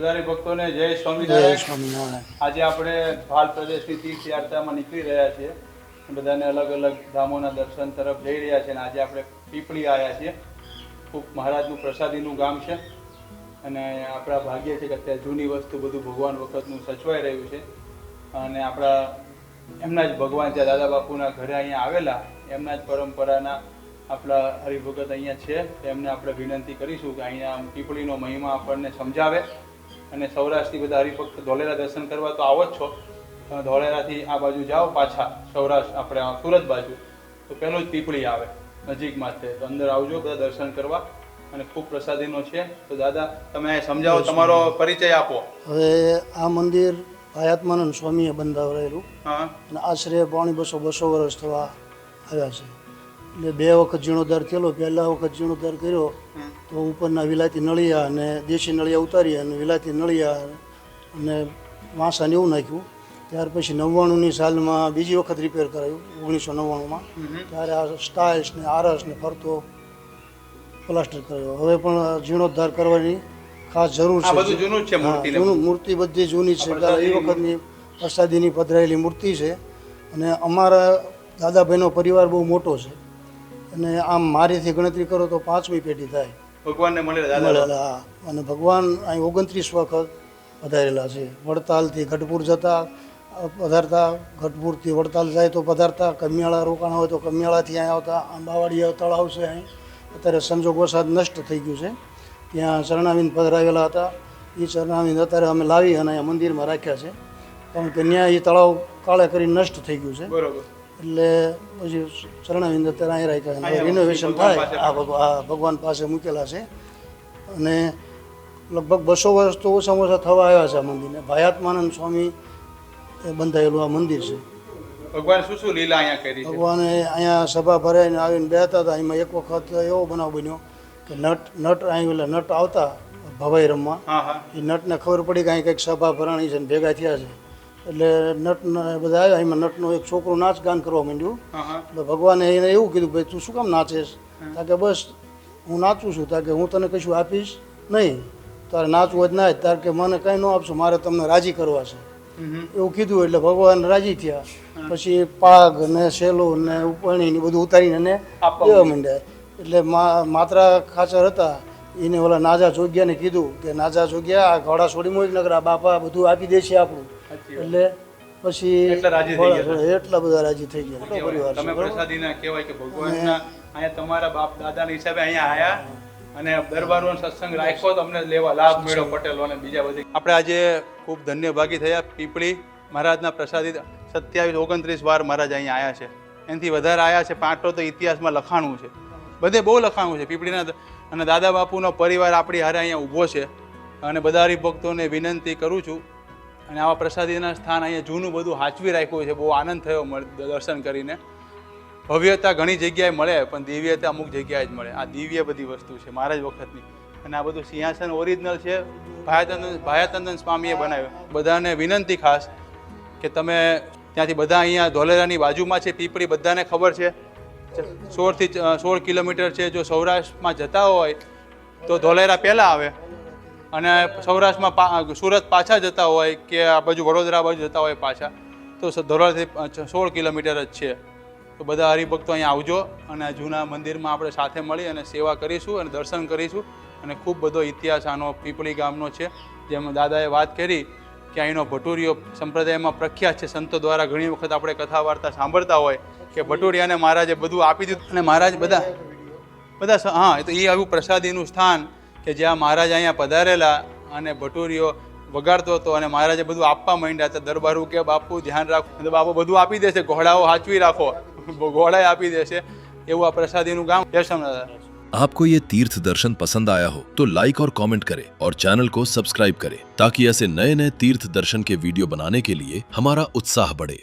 બધાની ભક્તોને જય સ્વામિનારાયણ. આજે આપણે ભાલ પ્રદેશની તીર્થયાત્રામાં નીકળી રહ્યા છીએ. બધાને અલગ અલગ ધામોના દર્શન તરફ જઈ રહ્યા છે અને આજે આપણે પીપળી આવ્યા છીએ. ખૂબ મહારાજનું પ્રસાદીનું ગામ છે. અને આપણા ભાગ્ય છે કે અત્યારે જૂની વસ્તુ બધું ભગવાન વખતનું સચવાઈ રહ્યું છે. અને આપણા એમના જ ભગવાન ત્યાં દાદા બાપુના ઘરે અહીંયા આવેલા. એમના જ પરંપરાના આપણા હરિભગત અહીંયા છે. એમને આપણે વિનંતી કરીશું કે અહીંયા પીપળીનો મહિમા આપણને સમજાવે. અને સૌરાષ્ટ્રથી બધા હરિભક્ત ધોલેરા દર્શન કરવા તો આવો જ છો. તમે ધોલેરાથી આ બાજુ જાઓ પાછા. સૌરાષ્ટ્ર આપણે સુરત બાજુ. તો પહેલું જ પીપળી આવે નજીકમાં છે તો અંદર આવજો બધા દર્શન કરવા. અને ખૂબ પ્રસાદીનો છે. તો દાદા તમે સમજાવો તમારો પરિચય આપો. હવે આ મંદિર આયાત્માનંદ સ્વામીએ બંધાવેલું. હા. અને આશરે પોણી બસો બસો વર્ષ થવા આવ્યા છે. એટલે બે વખત જીર્ણોદ્ધાર થયેલો પહેલા વખત જીર્ણોદ્ધાર કર્યો તો ઉપરના વિલાયતી નળિયા અને દેશી નળિયા ઉતારી અને વિલાયતી નળિયા અને વાંસાને એવું નાખ્યું. ત્યાર પછી નવ્વાણુંની સાલમાં બીજી વખત રિપેર કરાયું ઓગણીસો નવ્વાણુંમાં. ત્યારે આ સ્ટાઇલ્સ ને આરસ ને ફરતો પ્લાસ્ટર કર્યો. હવે પણ જીર્ણોદ્ધાર કરવાની ખાસ જરૂર છે. જૂનું મૂર્તિ બધી જૂની છે. એ વખતની પ્રસાદીની પધરાયેલી મૂર્તિ છે. અને અમારા દાદાભાઈનો પરિવાર બહુ મોટો છે. અને આમ મારીથી ગણતરી કરો તો પાંચમી પેઢી થાય. ભગવાનને મળેલા હા. અને ભગવાન અહીં ઓગણત્રીસ વખત પધારેલા છે. વડતાલથી ગઢપુર જતા પધારતા ગઢપુરથી વડતાલ જાય તો પધારતા કમિયાળા રોકાણ હોય તો કમિયાળાથી અહીં આવતા આંબાવાડી તળાવ છે અહીં. અત્યારે સંજોગ વરસાદ નષ્ટ થઈ ગયું છે. ત્યાં શરણાવિંદ પધરાવેલા હતા. એ શરણાવિંદ અત્યારે અમે લાવી અને અહીંયા મંદિરમાં રાખ્યા છે. કારણ કે ત્યાં એ તળાવ કાળે કરી નષ્ટ થઈ ગયું છે. બરોબર. એટલે પછી શરણાવિંદ અત્યારે અહીં રાખ્યા રિનોવેશન થાય. આ ભગવાન ભગવાન પાસે મૂકેલા છે. અને લગભગ બસો વર્ષ તો ઓછામાં ઓછા થવા આવ્યા છે આ મંદિરને. ભાયાત્માનંદ સ્વામી એ બંધાયેલું આ મંદિર છે. ભગવાન શું શું લીલા અહીંયા કરી ભગવાને અહીંયા સભા ભરાઈને આવીને બેહતા હતા. એમાં એક વખત એવો બનાવ બન્યો કે નટ નટ અહીં એટલે નટ આવતા ભવાઈ રમવા. એ નટને ખબર પડી કે અહીં કંઈક સભા ભરાણી છે ને ભેગા થયા છે. એટલે નટને બધા આવ્યા એમાં નટનો એક છોકરો નાચ ગાન કરવા માંડ્યું. એટલે ભગવાને એને એવું કીધું ભાઈ તું શું કામ નાચેશ? તા કે બસ હું નાચું છું. તા કે હું તને કશું આપીશ નહીં. તારે નાચવું જ ના તાર કે મને કંઈ ન આપશો મારે તમને રાજી કરવા છે. એવું કીધું એટલે ભગવાન રાજી થયા. પછી પાગ ને સેલો ને ઉપરણી ને બધું ઉતારીને એને દેવા માંડ્યા. એટલે મા- માત્રા ખાચર હતા. એને ઓલા નાજા જોગ્યાને કીધું કે નાજા જોગ્યા આ ઘોડા છોડી મોજ નગર આ બાપા બધું આપી દે છે આપણું. એટલે પછી એટલા બધા રાજી થઈ ગયા. પરિવાર તમે? પ્રસાદીના કહેવાય કે ભગવાનના અહીંયા તમારા બાપ દાદાના હિસાબે અહીંયા આયા અને દરબારનો સત્સંગ રાખ્યો તો અમને લેવા લાભ મળ્યો પટેલો અને બીજા બધી. આપણે આજે ખૂબ ધન્ય ભાગી થયા. પીપળી મહારાજના પ્રસાદી સત્યાવીસ ઓગણત્રીસ વાર મહારાજ અહીંયા આવ્યા છે. એનાથી વધારે આવ્યા છે પાંચો તો ઇતિહાસમાં લખાણું છે. બધે બહુ લખાણું છે. પીપળીના અને દાદા બાપુનો પરિવાર આપણી હારે અહીંયા ઊભો છે. અને બધા હરિભક્તોને વિનંતી કરું છું અને આવા પ્રસાદીના સ્થાન અહીંયા જૂનું બધું હાચવી રાખ્યું છે. બહુ આનંદ થયો મળે, દર્શન કરીને. ભવ્યતા ઘણી જગ્યાએ મળે, પણ દિવ્યતા અમુક જગ્યાએ જ મળે. આ દિવ્ય બધી વસ્તુ છે મહારાજ વખતની. અને આ બધું સિંહાસન ઓરિજિનલ છે, ભાયાતંદન ભાયાતંદન સ્વામીએ બનાવ્યું. બધાને વિનંતી ખાસ કે તમે ત્યાંથી બધા અહીંયા ધોલેરાની બાજુમાં છે, પીપળી બધાને ખબર છે. સોળથી સોળ કિલોમીટર છે, જો સૌરાષ્ટ્રમાં જતા હોય, તો ધોલેરા પહેલાં આવે. અને સૌરાષ્ટ્રમાં સુરત પાછા જતા હોય કે આ બાજુ વડોદરા બાજુ જતા હોય પાછા, તો ધોરાથી સોળ કિલોમીટર જ છે. તો બધા હરિભક્તો અહીંયા આવજો અને જૂના મંદિરમાં આપણે સાથે મળી અને સેવા કરીશું અને દર્શન કરીશું. અને ખૂબ બધો ઇતિહાસ આનો પીપળી ગામનો છે. જેમ દાદાએ વાત કરી કે અહીંનો ભટુરિયો સંપ્રદાયમાં પ્રખ્યાત છે. સંતો દ્વારા ઘણી વખત આપણે કથા વાર્તા સાંભળતા હોય કે ભટુરિયાને મહારાજે બધું આપી દીધું અને મહારાજ બધા બધા હા તો એ આવ્યું પ્રસાદીનું સ્થાન કે જ્યાં મહારાજ અહીંયા પધારેલા અને ભટુરીઓ વગાડતો હતો અને મહારાજે બધું આપવા માંડ્યા હતા દરબારું કે બાપુ ધ્યાન રાખો તો બાપુ બધું આપી દેશે ઘોડાઓ હાચવી રાખો ઘોડાએ આપી દેશે એવું આ પ્રસાદીનું ગામ જયસમ દાદા आपको ये तीर्थ दर्शन पसंद आया हो तो लाइक और कमेंट करें और चैनल को सब्सक्राइब करें ताकि ऐसे नए नए तीर्थ दर्शन के वीडियो बनाने के लिए हमारा उत्साह बढ़े